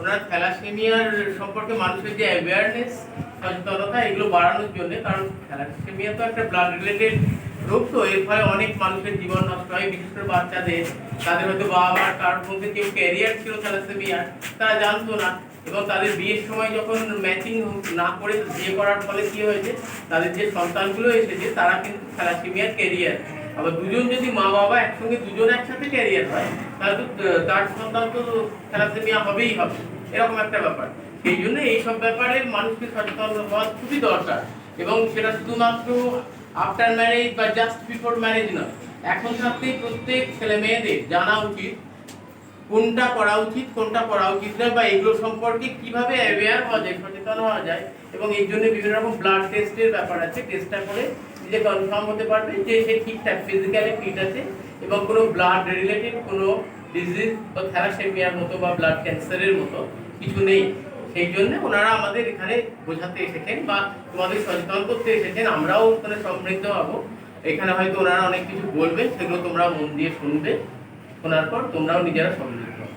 ওনার থ্যালাসেমিয়ার সম্পর্কে মানুষের যে অ্যাওয়ারনেস সচেতনতা, এগুলো বাড়ানোর জন্য, কারণ থ্যালাসেমিয়া তো একটা ব্লাড রিলেটেড রোগ, তো এর ফলে অনেক মানুষের জীবন নষ্ট হয়, বিশেষ করে বাচ্চাদের। তাদের হয়তো বাবা মার কারোর মধ্যে কেউ ক্যারিয়ার ছিল থ্যালাসেমিয়ার, তারা জানতো না। এবং তাদের বিয়ের সময় যখন ম্যাচিং না করে বিয়ে করার ফলে কি হয়েছে, তাদের যে সন্তানগুলো এসেছে, তারা কিন্তু থ্যালাসেমিয়ার ক্যারিয়ার আবার দুজন যদি মা বাবা একসঙ্গে দুজন একসাথে ক্যারিয়ার হয়, তাহলে তো তার সন্তান তো থ্যালাসেমিয়া হবেই হবে। এরকম একটা ব্যাপার। সেই জন্য এইসব ব্যাপারে মানুষকে সচেতন হওয়া খুবই দরকার। এবং সেটা শুধুমাত্র আফটার ম্যারেজ বা জাস্ট বিফোর ম্যারেজ নয়। এখন থাকতেই প্রত্যেক ছেলে মেয়েদের জানা উচিত কোনটা করা উচিত, কোনটা করা উচিত নয় বা এগুলো সম্পর্কে কীভাবে অ্যাওয়্যার হওয়া যায়, সচেতন হওয়া যায়, এবং এর জন্য বিভিন্ন রকম ব্লাড টেস্টের ব্যাপার আছে টেস্টটা করে নিজে কনফার্ম হতে পারবে যে সে ঠিকঠাক ফিজিক্যালি ফিট আছে, এবং কোনো ব্লাড রিলেটেড কোনো ডিজিজ বা থ্যালাসেমিয়ার মতো বা ব্লাড ক্যান্সারের মতো কিছু নেই। সেই জন্য ওনারা আমাদের এখানে বোঝাতে এসেছেন বা তোমাদের সচেতন করতে এসেছেন, আমরাও ওখানে সমৃদ্ধ হব। এখানে হয়তো ওনারা অনেক কিছু বলবেন, সেগুলো তোমরা মন দিয়ে শুনবে। শোনার পর তোমরাও নিজেরা সমৃদ্ধ হবে।